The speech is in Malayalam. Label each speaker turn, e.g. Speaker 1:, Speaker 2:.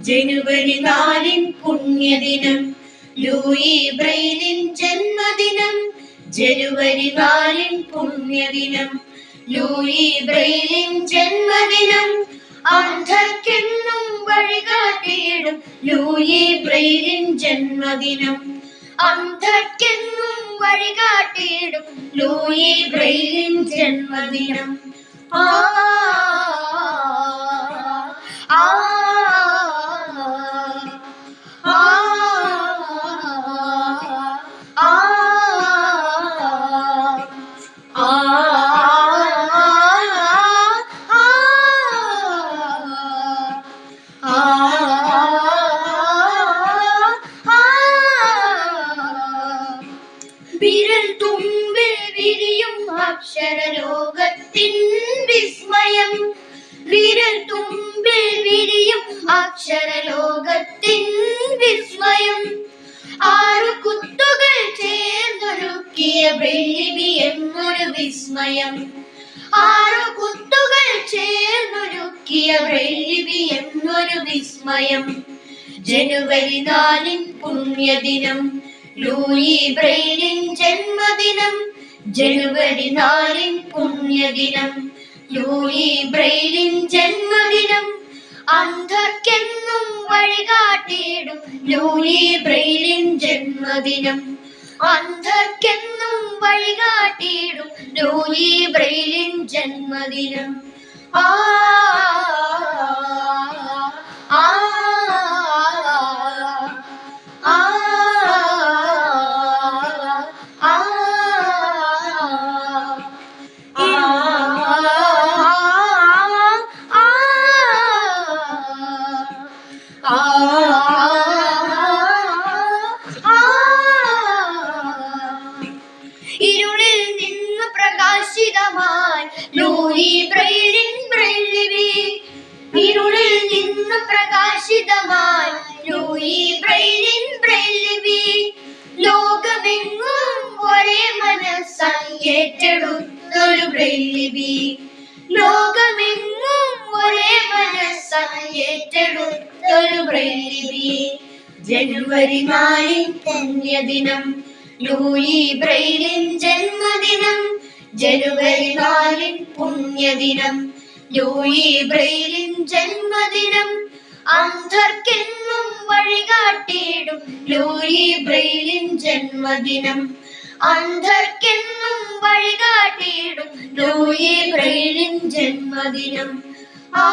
Speaker 1: ജനുവരി നാലിൻ പുണ്യദിനം ലൂയി ബ്രെയിലിൻ ജന്മദിനം ജനുവരി നാലിൻ പുണ്യദിനം ലൂയി ബ്രെയിലിൻ ജന്മദിനം. അന്ധർക്കെന്നും വഴികാട്ടിയിടും ലൂയി ബ്രെയിലിൻ ജന്മദിനം. അന്ധർക്കെന്നും വഴികാട്ടിയിടും ലൂയി ബ്രെയിലിൻ ജന്മദിനം. ആ വിരൽ തുമ്പിൽ വിസ്മയം. വിരൽ തുമ്പിൽ വിസ്മയം. ആറു കുത്തുകൾ ചേർന്നൊരുക്കിയ വിസ്മയം. ആറു കുത്തുകൾ ചേർന്നൊരുക്കിയ വിസ്മയം. ജനുവരി നാലിൻ പുണ്യദിനം. ലൂയി ബ്രെയിനിൻ ജന്മദിനം ജനുവരി നാലിൻ പുണ്യദിനം. ലൂയി ബ്രെയിനിൻ ജന്മദിനം അന്ധക്കെന്നും വഴികാട്ടിയിടും. ലൂയി ബ്രെയിനിൻ ജന്മദിനം അന്ധർക്കെന്നും വഴികാട്ടിയിടും. ലൂയി ബ്രെയിലിൻ ജന്മദിനം. ആ ലൂയി ബ്രൈലിൻ ബ്രൈലിവി ഇരുളിൽ നിന്ന് പ്രകാശിതമായി ലൂയി ബ്രെയിലിൻ ബ്രൈലിവി ലോകമെങ്ങും ഒരേ മനസ്സായി ഏറ്റെടുത്തൊരു ബ്രൈലിവി ലോകമെങ്ങും ഒരേ മനസ്സായി ഏറ്റെടുത്തൊരു ബ്രൈലിവി ജനുവരി നാലിൻ പുണ്യദിനം ലൂയി ബ്രൈലിൻ ജന്മദിനം ജനുവരി നാലിൻ പുണ്യദിനം ലൂയി ബ്രെയിലിൻ ജന്മദിനം അന്ധർക്കെന്നും വഴികാട്ടിയിടും ലൂയി ബ്രെയിലിൻ ജന്മദിനം. അന്ധർക്കെന്നും വഴികാട്ടിയിടും ലൂയി ബ്രെയിലിൻ ജന്മദിനം. ആ